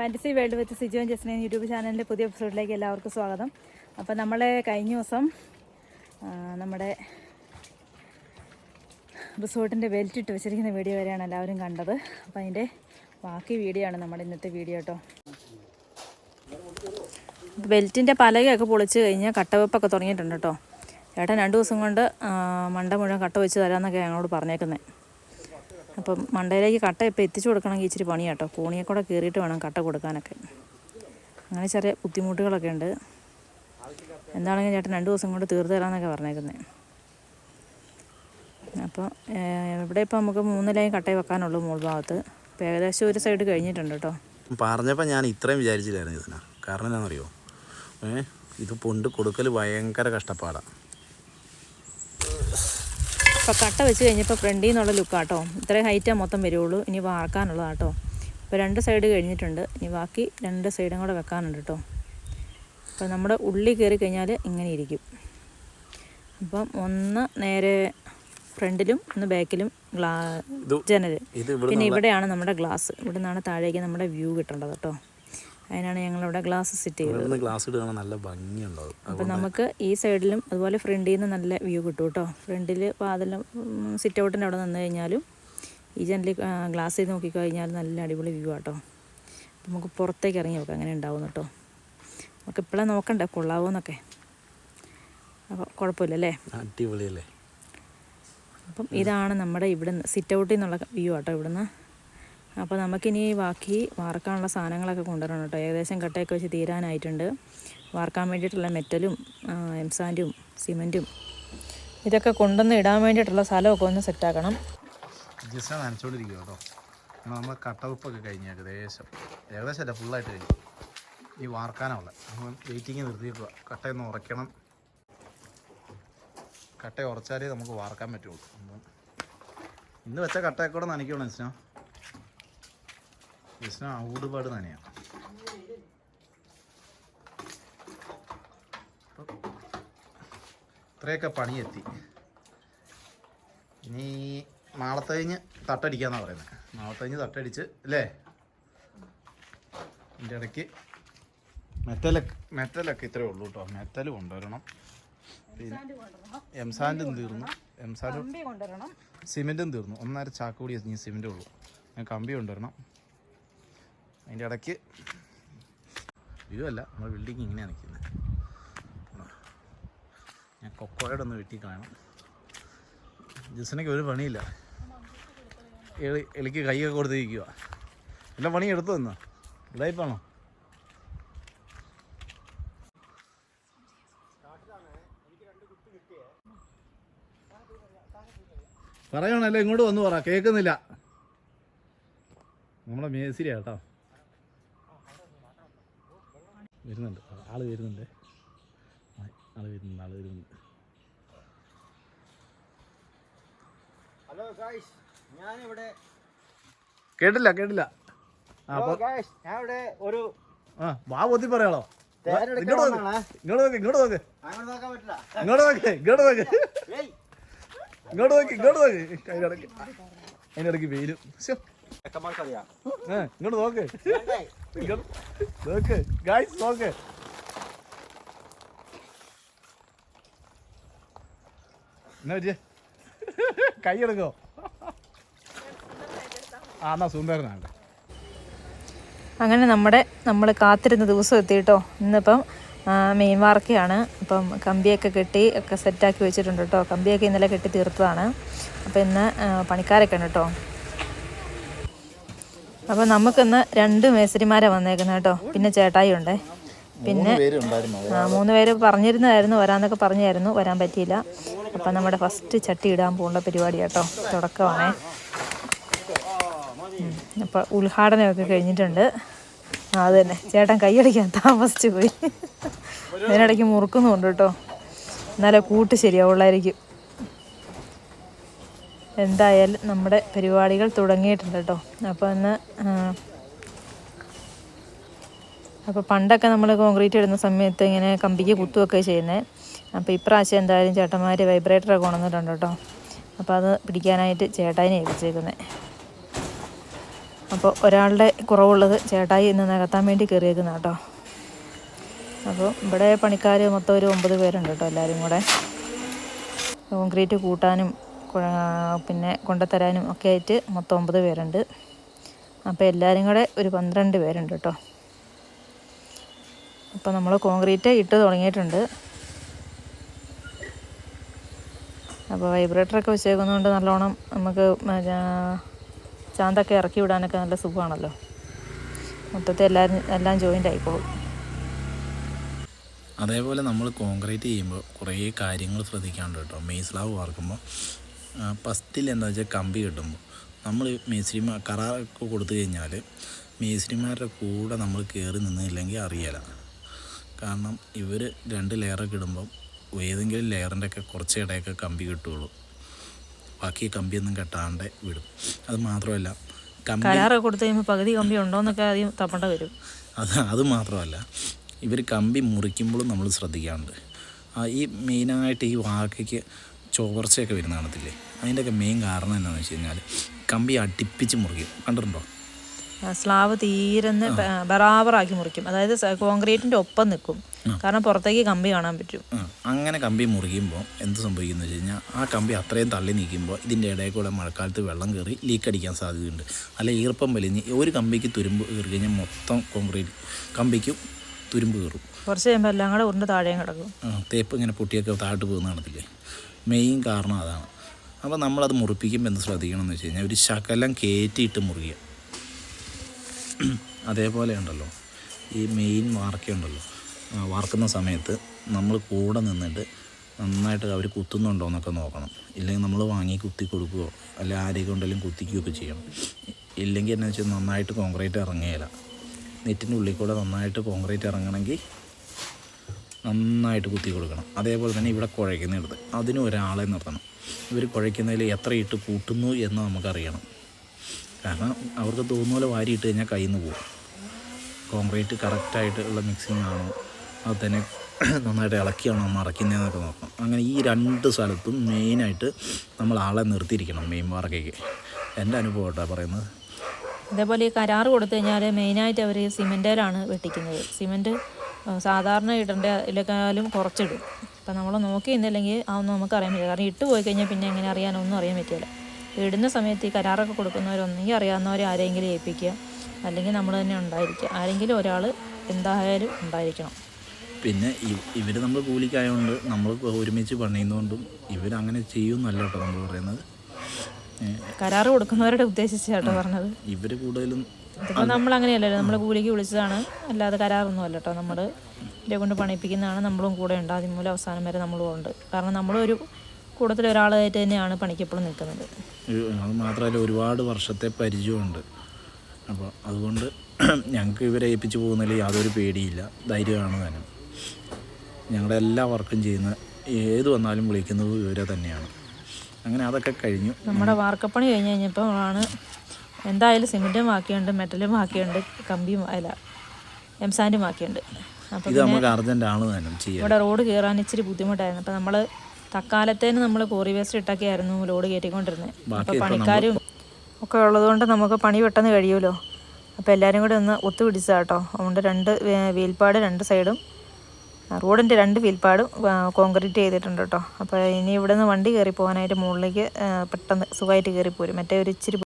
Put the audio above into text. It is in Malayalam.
ഫാന്റസി വേൾഡ് വിത്ത് സിജോൻ ജസ്നെ യൂട്യൂബ് ചാനലിന്റെ പുതിയ എപ്പിസോഡിലേക്ക് എല്ലാവർക്കും സ്വാഗതം. അപ്പോൾ നമ്മൾ കഴിഞ്ഞ ദിവസം നമ്മുടെ റിസോർട്ടിന്റെ ബെൽറ്റ് ഇട്ട് വെച്ചിരിക്കുന്ന വീഡിയോ വരെയാണ് എല്ലാവരും കണ്ടത്. അപ്പോൾ അതിന്റെ ബാക്കി വീഡിയോ ആണ് നമ്മുടെ ഇന്നത്തെ വീഡിയോ കേട്ടോ ബെൽറ്റിന്റെ പലകയൊക്കെ പൊളിച്ച് കഴിഞ്ഞാൽ കട്ടവെപ്പൊക്കെ തുടങ്ങിയിട്ടുണ്ട് കേട്ടോ ചേട്ടൻ രണ്ട് ദിവസം കൊണ്ട് മണ്ട മുഴുവൻ കട്ട വെച്ച് തരാമെന്നൊക്കെ ഞങ്ങളോട് പറഞ്ഞേക്കുന്നത് അപ്പം മണ്ടയിലേക്ക് കട്ട ഇപ്പോൾ എത്തിച്ചു കൊടുക്കണമെങ്കിൽ ഇച്ചിരി പണി കേട്ടോ. കൂണിയെ കൂടെ കയറിയിട്ട് വേണം കട്ട കൊടുക്കാനൊക്കെ. അങ്ങനെ ചെറിയ ബുദ്ധിമുട്ടുകളൊക്കെ ഉണ്ട്. എന്താണെങ്കിലും ചേട്ടൻ രണ്ട് ദിവസം കൊണ്ട് തീർത്ത് തരാമെന്നൊക്കെ പറഞ്ഞേക്കുന്നത് അപ്പോൾ ഇവിടെ ഇപ്പോൾ നമുക്ക് മൂന്ന് ലൈൻ കട്ടയെ വെക്കാനുള്ളൂ മുകൾ ഭാഗത്ത്. ഇപ്പോൾ ഏകദേശം ഒരു സൈഡ് കഴിഞ്ഞിട്ടുണ്ട് കേട്ടോ. പറഞ്ഞപ്പോൾ ഞാൻ ഇത്രയും വിചാരിച്ചില്ലായിരുന്നു ഇതിനാ കാരണം എന്താണെന്നറിയോ? ഏ ഇത് പൊണ്ട് കൊടുക്കൽ ഭയങ്കര കഷ്ടപ്പാടാണ് ഇപ്പോൾ കട്ട വെച്ച് കഴിഞ്ഞപ്പോൾ ഫ്രണ്ടിൽ നിന്നുള്ള ലുക്കാട്ടോ ഇത്രയും ഹൈറ്റാ മൊത്തം വരുള്ളൂ ഇനി വാർക്കാനുള്ളതാട്ടോ. ഇപ്പോൾ രണ്ട് സൈഡ് കഴിഞ്ഞിട്ടുണ്ട്. ഇനി ബാക്കി രണ്ട് സൈഡും കൂടെ വെക്കാനുണ്ട് കേട്ടോ അപ്പോൾ നമ്മുടെ ഉള്ളി കയറി കഴിഞ്ഞാൽ ഇങ്ങനെ ഇരിക്കും. അപ്പം ഒന്ന് നേരെ ഫ്രണ്ടിലും ഒന്ന് ബാക്കിലും ഗ്ലാ ജനൽ പിന്നെ ഇവിടെയാണ് നമ്മുടെ ഗ്ലാസ് ഇവിടെ നിന്നാണ് താഴേക്ക് നമ്മുടെ വ്യൂ കിട്ടേണ്ടത് കേട്ടോ അതിനാണ് ഞങ്ങളിവിടെ ഗ്ലാസ് സെറ്റ് ചെയ്തത്. ഗ്ലാസ് ഇടുകയാണ് നല്ല ഭംഗിയുണ്ടാവും അപ്പം നമുക്ക് ഈ സൈഡിലും അതുപോലെ ഫ്രണ്ടിൽ നിന്ന് നല്ല വ്യൂ കിട്ടും കേട്ടോ. ഫ്രണ്ടിൽ വാതിലും സിറ്റ് ഔട്ടിന്റെ അവിടെ നിന്ന് കഴിഞ്ഞാലും ഈ ജനലിൽ ഗ്ലാസ് ചെയ്ത് നോക്കിക്കഴിഞ്ഞാൽ നല്ല അടിപൊളി വ്യൂ ആട്ടോ. അപ്പം നമുക്ക് പുറത്തേക്ക് ഇറങ്ങി നോക്കാം അങ്ങനെ ഉണ്ടാവും കേട്ടോ. നമുക്ക് ഇപ്പോഴേ നോക്കണ്ടേ കൊള്ളാവോന്നൊക്കെ. അപ്പോൾ കുഴപ്പമില്ലല്ലേ? അടിപൊളിയല്ലേ? അപ്പം ഇതാണ് നമ്മുടെ ഇവിടുന്ന് സിറ്റ് ഔട്ടിൽ നിന്നുള്ള വ്യൂ ആട്ടോ ഇവിടുന്ന്. അപ്പോൾ നമുക്കിനി ബാക്കി വാർക്കാനുള്ള സാധനങ്ങളൊക്കെ കൊണ്ടുവരണം കേട്ടോ. ഏകദേശം കട്ടയൊക്കെ വെച്ച് തീരാനായിട്ടുണ്ട്. വാർക്കാൻ വേണ്ടിയിട്ടുള്ള മെറ്റലും എംസാൻഡും സിമന്റും ഇതൊക്കെ കൊണ്ടുവന്ന് ഇടാൻ വേണ്ടിയിട്ടുള്ള സ്ഥലമൊക്കെ ഒന്ന് സെറ്റാക്കണം ജസ്റ്റ് നനച്ചോണ്ടിരിക്കുക കേട്ടോ. നമ്മൾ കട്ടവെപ്പൊക്കെ കഴിഞ്ഞ് ഏകദേശം. ഏകദേശം അല്ല ഫുള്ളായിട്ട് കഴിഞ്ഞു. ഈ വാർക്കാനുള്ള നമ്മൾ വെയിറ്റിങ് നിർത്തിയേക്കുക കട്ടയൊന്ന് ഉറയ്ക്കണം. കട്ട ഉറച്ചാലേ നമുക്ക് വാർക്കാൻ പറ്റുള്ളൂ. ഇന്ന് വെച്ച കട്ടയൊക്കെ കൂടെ നനയ്ക്കണം ജസ്ന ജസ്ന ഊടുപാട് നനയാം ഇത്രയൊക്കെ പണിയെത്തി. ഇനി നാളത്തെ കഴിഞ്ഞ് തട്ടടിക്കാന്നാ പറയുന്നത് നാളത്തെ കഴിഞ്ഞ് തട്ടടിച്ച് അല്ലേ? എന്റെ ഇടയ്ക്ക് മെറ്റലൊക്കെ മെറ്റലൊക്കെ ഇത്രേ ഉള്ളൂ കേട്ടോ മെറ്റൽ കൊണ്ടുവരണം. പിന്നെ എംസാൻഡും തീർന്നു. എംസാൻഡും സാൻഡ് സിമെന്റും തീർന്നു. ഒന്നര ചാക്ക് കൂടി സിമെന്റേ ഉള്ളൂ. ഞാൻ കമ്പി കൊണ്ടുവരണം. അതിന്റെ ഇടയ്ക്ക് ഇതുമല്ല നമ്മുടെ ബിൽഡിങ് ഇങ്ങനെയാണ് നിൽക്കുന്നത് ഞാൻ കൊക്കോയുടെ ഒന്ന് വെട്ടി കാണണം ജിസനയ്ക്ക് ഒരു പണിയില്ല. എളി എളിക്ക് കൈയൊക്കെ കൊടുത്തിരിക്കുക എല്ലാ പണിയും എടുത്തു തന്നോ ഇതായിപ്പാണോ? പറയണല്ലോ ഇങ്ങോട്ട് വന്നു പറ. കേൾക്കുന്നില്ല. നമ്മളെ മേസിരിയാ കേട്ടോ വരുന്നുണ്ട്. ആൾ വരുന്നുണ്ട്. ആൾ ആൾ വരുന്നുണ്ട് ആൾ വരുന്നുണ്ട്. ഹലോ ഗായ്സ് ഞാനിവിടെ കേട്ടില്ല കേട്ടില്ല. ഹലോ ഗായ്സ് ഞാൻ ഇവിടെ ഒരു ആ വാ പൊത്തി പറയാളോ ഇങ്ങോട്ട് നോക്ക്. ഇങ്ങോട്ട് നോക്ക് ഇങ്ങോട്ട് നോക്ക്. ഇങ്ങോട്ട് നോക്ക് ഇങ്ങോട്ട് നോക്ക്. ഇങ്ങോട്ട് നോക്ക് ഇങ്ങോട്ട് നോക്ക്. അതിനിടയ്ക്ക് അതിനിടയ്ക്ക് വെയിലും. ഇങ്ങോട്ട് നോക്ക്. നോക്ക്. ഗായ്സ് നോക്ക്. എന്നാ പറ്റിയേ? കൈ എടുക്കോ? ആ എന്നാ സുന്ദരനാണ് അങ്ങനെ നമ്മുടെ നമ്മൾ കാത്തിരുന്ന ദിവസം എത്തിയിട്ടോ. ഇന്നിപ്പം മെയിൻ വാർക്കയാണ്. അപ്പം കമ്പിയൊക്കെ കെട്ടി ഒക്കെ സെറ്റാക്കി വെച്ചിട്ടുണ്ട് കേട്ടോ. കമ്പിയൊക്കെ ഇന്നലെ കെട്ടി തീർത്തതാണ്. അപ്പോൾ ഇന്ന് പണിക്കാരൊക്കെ ഉണ്ട് കേട്ടോ. അപ്പോൾ നമുക്കിന്ന് രണ്ട് മേസ്തിരിമാരെ വന്നേക്കുന്ന കേട്ടോ. പിന്നെ ചേട്ടായി ഉണ്ട് പിന്നെ ആ, മൂന്ന് പേര് പറഞ്ഞിരുന്നതായിരുന്നു വരാന്നൊക്കെ പറഞ്ഞായിരുന്നു. വരാൻ പറ്റിയില്ല. അപ്പം നമ്മുടെ ഫസ്റ്റ് ചട്ടി ഇടാൻ പോകേണ്ട പരിപാടി കേട്ടോ. തുടക്കമാണേ. അപ്പോൾ ഉദ്ഘാടനമൊക്കെ കഴിഞ്ഞിട്ടുണ്ട്. ആ അത് തന്നെ. ചേട്ടൻ കൈയടിക്കാൻ താമസിച്ചു പോയി. അതിനിടയ്ക്ക് മുറുക്കുന്നുണ്ട് കേട്ടോ. എന്നാലേ കൂട്ട് ശരിയാവുള്ളായിരിക്കും. എന്തായാലും നമ്മുടെ പരിപാടികൾ തുടങ്ങിയിട്ടുണ്ട് കേട്ടോ. അപ്പോൾ ഇന്ന് അപ്പോൾ പണ്ടൊക്കെ നമ്മൾ കോൺക്രീറ്റ് ഇടുന്ന സമയത്ത് ഇങ്ങനെ കമ്പിക്ക് കുത്തുകയൊക്കെ ചെയ്യുന്നത് അപ്പോൾ ഇപ്രാവശ്യം എന്തായാലും ചേട്ടന്മാർ വൈബ്രേറ്ററൊക്കെ കൊണ്ടുവന്നിട്ടുണ്ട് കേട്ടോ. അപ്പോൾ അത് പിടിക്കാനായിട്ട് ചേട്ടായിനെ ഏൽപ്പിച്ചേക്കുന്നത് അപ്പോൾ ഒരാളുടെ കുറവുള്ളത് ചേട്ടായി ഇന്ന് നികത്താൻ വേണ്ടി കയറിയേക്കുന്ന കേട്ടോ. അപ്പോൾ ഇവിടെ പണിക്കാർ മൊത്തം ഒരു ഒമ്പത് പേരുണ്ട് കേട്ടോ എല്ലാവരും കൂടെ. കോൺക്രീറ്റ് കൂട്ടാനും പിന്നെ കൊണ്ടുത്തരാനും ഒക്കെ ആയിട്ട് മൊത്തം ഒമ്പത് പേരുണ്ട്. അപ്പോൾ എല്ലാവരും കൂടെ ഒരു പന്ത്രണ്ട് പേരുണ്ട് കേട്ടോ. അപ്പോൾ നമ്മൾ കോൺക്രീറ്റ് ഇട്ട് തുടങ്ങിയിട്ടുണ്ട്. അപ്പോൾ വൈബ്രേറ്ററൊക്കെ വെച്ചേക്കുന്നതുകൊണ്ട് നല്ലോണം നമുക്ക് ചാന്തൊക്കെ ഇറക്കി വിടാനൊക്കെ നല്ല സുഖമാണല്ലോ. മൊത്തത്തിൽ എല്ലാവരും എല്ലാം ജോയിന്റ് ആയിക്കോളും. അതേപോലെ നമ്മൾ കോൺക്രീറ്റ് ചെയ്യുമ്പോൾ കുറേ കാര്യങ്ങൾ ശ്രദ്ധിക്കാണ്ട് കേട്ടോ. മെയ്സ്ലാവ് വാർക്കുമ്പോൾ ഫസ്റ്റിൽ എന്താ വെച്ചാൽ കമ്പി കിട്ടുമ്പോൾ നമ്മൾ മേസ്തിരിമാർ കരാറൊക്കെ കൊടുത്തു കഴിഞ്ഞാൽ മേസ്തിരിമാരുടെ കൂടെ നമ്മൾ കയറി നിന്നില്ലെങ്കിൽ അറിയില്ല. കാരണം ഇവർ രണ്ട് ലെയറൊക്കെ ഇടുമ്പം ഏതെങ്കിലും ലെയറിന്റെ ഒക്കെ കുറച്ച് ഇടയൊക്കെ കമ്പി കിട്ടുള്ളൂ ബാക്കി കമ്പിയൊന്നും കെട്ടാണ്ട് വിടും. അത് മാത്രമല്ല കമ്പി കരാറൊക്കെ കൊടുത്തു കഴിയുമ്പോൾ പകുതി കമ്പി ഉണ്ടോയെന്നൊക്കെ ആദ്യം തപ്പേണ്ട വരും. അത് അത് മാത്രമല്ല ഇവർ കമ്പി മുറിക്കുമ്പോഴും നമ്മൾ ശ്രദ്ധിക്കാറുണ്ട്. ഈ മെയിനായിട്ട് ഈ വാക്കയ്ക്ക് ചോർച്ചയൊക്കെ വരുന്ന കാണത്തില്ലേ? അതിന്റെയൊക്കെ മെയിൻ കാരണം എന്താണെന്ന് വെച്ച് കഴിഞ്ഞാൽ കമ്പി അടുപ്പിച്ച് മുറിക്കും. കണ്ടിട്ടുണ്ടോ? സ്ലാവ് തീരുന്ന ബറാബറാക്കി മുറിക്കും. അതായത് കോൺക്രീറ്റിന്റെ ഒപ്പം നിൽക്കും. കാരണം പുറത്തേക്ക് കമ്പി കാണാൻ പറ്റും. അങ്ങനെ കമ്പി മുറിക്കുമ്പോൾ എന്ത് സംഭവിക്കുന്നു വെച്ച് കഴിഞ്ഞാൽ ആ കമ്പി അത്രയും തള്ളി നീക്കുമ്പോൾ ഇതിന്റെ ഇടയിൽ കൂടെ മഴക്കാലത്ത് വെള്ളം കയറി ലീക്ക് അടിക്കാൻ സാധ്യതയുണ്ട്. അല്ല ഈർപ്പം വലിഞ്ഞ് ഒരു കമ്പിക്ക് തുരുമ്പ് കയറി കഴിഞ്ഞാൽ മൊത്തം കോൺക്രീറ്റ് കമ്പിക്കും തുരുമ്പ് കയറും. കുറച്ച് കഴിയുമ്പോൾ എല്ലാം കൂടെ ഉരുണ്ട് താഴെയും കിടക്കും. തേപ്പ് ഇങ്ങനെ പൊട്ടിയൊക്കെ താഴോട്ട് പോകുന്ന കാണത്തില്ലേ? മെയിൻ കാരണം അതാണ്. അപ്പോൾ നമ്മളത് മുറിപ്പിക്കുമ്പോൾ എന്ത് ശ്രദ്ധിക്കണം എന്ന് വെച്ച് കഴിഞ്ഞാൽ ഒരു ശകലം കയറ്റിയിട്ട് മുറിയുക അതേപോലെ ഉണ്ടല്ലോ. ഈ മെയിൻ വാർക്കുണ്ടല്ലോ വാർക്കുന്ന സമയത്ത് നമ്മൾ കൂടെ നിന്നിട്ട് നന്നായിട്ട് അവർ കുത്തുന്നുണ്ടോ എന്നൊക്കെ നോക്കണം. ഇല്ലെങ്കിൽ നമ്മൾ വാങ്ങി കുത്തി കൊടുക്കുകയോ അല്ലെ ആരെയും കൊണ്ടെങ്കിലും കുത്തിക്കുകയൊക്കെ ചെയ്യണം. ഇല്ലെങ്കിൽ എന്നാ വെച്ചാൽ നന്നായിട്ട് കോൺക്രീറ്റ് ഇറങ്ങുകയില്ല നെറ്റിന്റെ ഉള്ളിൽ കൂടെ നന്നായിട്ട് കോൺക്രീറ്റ് ഇറങ്ങണമെങ്കിൽ നന്നായിട്ട് കുത്തി കൊടുക്കണം. അതേപോലെ തന്നെ ഇവിടെ കുഴയ്ക്കുന്നിടത്ത്. അതിന് ഒരാളെ നിർത്തണം. ഇവർ കുഴയ്ക്കുന്നതിൽ എത്ര ഇട്ട് കൂട്ടുന്നു എന്ന് നമുക്കറിയണം. കാരണം അവർക്ക് തോന്നുന്ന പോലെ വാരി ഇട്ട് കഴിഞ്ഞാൽ കയ്യിൽ നിന്ന് പോകും. കോൺക്രീറ്റ് കറക്റ്റായിട്ട് ഉള്ള മിക്സിങ് ആണോ അത് തന്നെ നന്നായിട്ട് ഇളക്കിയാണോ മറക്കുന്നതെന്നൊക്കെ നോക്കണം. അങ്ങനെ ഈ രണ്ട് സ്ഥലത്തും മെയിനായിട്ട് നമ്മൾ ആളെ നിർത്തിയിരിക്കണം മെയിൻ വാർക്കയ്ക്ക്. എന്റെ അനുഭവം കേട്ടോ പറയുന്നത്. അതേപോലെ ഈ കരാറ് കൊടുത്തു കഴിഞ്ഞാൽ മെയിനായിട്ട് അവർ സിമെന്റേലാണ് വെട്ടിക്കുന്നത്. സിമെന്റ് സാധാരണ ഇടേണ്ട ഇതിലേക്കാളും കുറച്ചിടും. അപ്പം നമ്മൾ നോക്കി നിന്നില്ലെങ്കിൽ അതൊന്നും നമുക്ക് അറിയാൻ പറ്റില്ല. കാരണം ഇട്ട് പോയി കഴിഞ്ഞാൽ പിന്നെ എങ്ങനെ അറിയാനൊന്നും അറിയാൻ പറ്റില്ല. ഇടുന്ന സമയത്ത് ഈ കരാറൊക്കെ കൊടുക്കുന്നവരൊന്നെങ്കിൽ അറിയാവുന്നവരെ ആരെങ്കിലും ഏൽപ്പിക്കുക. അല്ലെങ്കിൽ നമ്മൾ തന്നെ ഉണ്ടായിരിക്കുക. ആരെങ്കിലും ഒരാൾ എന്തായാലും ഉണ്ടായിരിക്കണം. പിന്നെ ഇവർ നമ്മൾ കൂലിക്കായതുകൊണ്ട് നമ്മൾ ഒരുമിച്ച് പണിയുന്നതുകൊണ്ടും ഇവരങ്ങനെ ചെയ്യുമെന്നല്ല കേട്ടോ നമ്മൾ പറയുന്നത്. കരാറ് കൊടുക്കുന്നവരുടെ ഉദ്ദേശിച്ചാട്ടോ പറഞ്ഞത്. ഇവർ കൂടുതലും ഇതിപ്പോൾ നമ്മൾ അങ്ങനെയല്ലല്ലോ നമ്മൾ കൂലിക്ക് വിളിച്ചതാണ്. അല്ലാതെ കരാറൊന്നും അല്ല കേട്ടോ നമ്മൾ ഇവരെ കൊണ്ട് പണിപ്പിക്കുന്നതാണ് നമ്മളും കൂടെ ഉണ്ട്. ആദ്യം മുതൽ അവസാനം വരെ നമ്മളും ഉണ്ട്. കാരണം നമ്മളൊരു കൂട്ടത്തിൽ ഒരാളായിട്ട് തന്നെയാണ് പണിക്കെപ്പോഴും നിൽക്കുന്നത്. ഒരു- അത് മാത്രമല്ല ഒരുപാട് വർഷത്തെ പരിചയമുണ്ട്. അപ്പോൾ അതുകൊണ്ട് ഞങ്ങൾക്ക് ഇവരെ ഏൽപ്പിച്ച് പോകുന്നതിൽ യാതൊരു പേടിയില്ല. ധൈര്യമാണ് തന്നെ. ഞങ്ങളുടെ എല്ലാ വർക്കും ചെയ്യുന്ന ഏത് വന്നാലും വിളിക്കുന്നത് ഇവരെ തന്നെയാണ്. അങ്ങനെ അതൊക്കെ കഴിഞ്ഞു. നമ്മുടെ വാർക്കപ്പണി കഴിഞ്ഞ് കഴിഞ്ഞപ്പോൾ ആണ് എന്തായാലും സിമെന്റും ബാക്കിയുണ്ട് മെറ്റലും ബാക്കിയുണ്ട് കമ്പിയും അല്ല എംസാൻഡും ബാക്കിയുണ്ട് അപ്പം ചെയ്യാൻ. ഇവിടെ റോഡ് കയറാൻ ഇച്ചിരി ബുദ്ധിമുട്ടായിരുന്നു. അപ്പോൾ നമ്മൾ തക്കാലത്തേന് നമ്മൾ കോറി വേസ്റ്റ് ഇട്ടൊക്കെയായിരുന്നു ലോഡ് കയറ്റിക്കൊണ്ടിരുന്നത് അപ്പോൾ പണിക്കാരും ഒക്കെ ഉള്ളതുകൊണ്ട് നമുക്ക് പണി പെട്ടെന്ന് കഴിയുമല്ലോ അപ്പോൾ എല്ലാവരും കൂടെ ഒന്ന് ഒത്തുപിടിച്ചതാ കേട്ടോ അതുകൊണ്ട് രണ്ട് വീൽപ്പാട് രണ്ട് സൈഡും റോഡിന്റെ രണ്ട് വീൽപ്പാടും കോൺക്രീറ്റ് ചെയ്തിട്ടുണ്ട് കേട്ടോ അപ്പോൾ ഇനി ഇവിടെ നിന്ന് വണ്ടി കയറി പോകാനായിട്ട് മുകളിലേക്ക് പെട്ടെന്ന് സുഖമായിട്ട് കയറി പോരും. മറ്റേ ഒരു ഇച്ചിരി